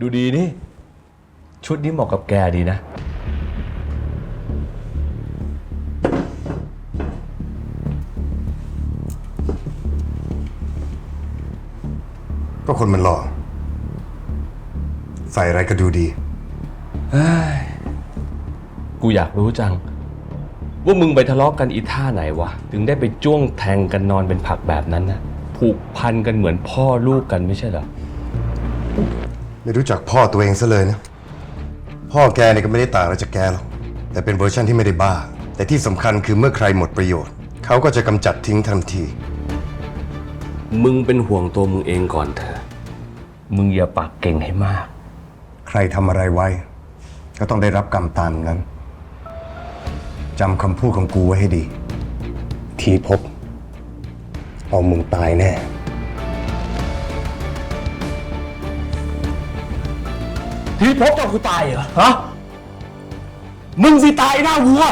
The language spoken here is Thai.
ดูดีนี่ ชุดนี้เหมาะกับแกดีนะ ก็คนมันหล่อ ใส่อะไรก็ดูดี กูอยากรู้จัง ว่ามึงไปทะเลาะกันอีท่าไหนวะ ถึงได้ไปจ้วงแทงกันนอนเป็นผักแบบนั้นนะผูกพันกันเหมือนพ่อลูกกันไม่ใช่เหรอ ไม่รู้จักพ่อตัวเองซะเลยนะ พ่อแกเนี่ยก็ไม่ได้ต่างอะไรจากแกหรอก แต่เป็นเวอร์ชันที่ไม่ได้บ้า แต่ที่สำคัญคือเมื่อใครหมดประโยชน์ เขาก็จะกำจัดทิ้งทันที มึงเป็นห่วงตัวมึงเองก่อนเถอะ มึงอย่าปากเก่งให้มาก ใครทำอะไรไว้ ก็ต้องได้รับกรรมตามนั้นจำคำพูดของกูไว้ให้ดี ทีพบเอามึงตายแน่ ที่พบเจ้าคือตายเหรอ ฮะ มึงสิตายหน้าวัว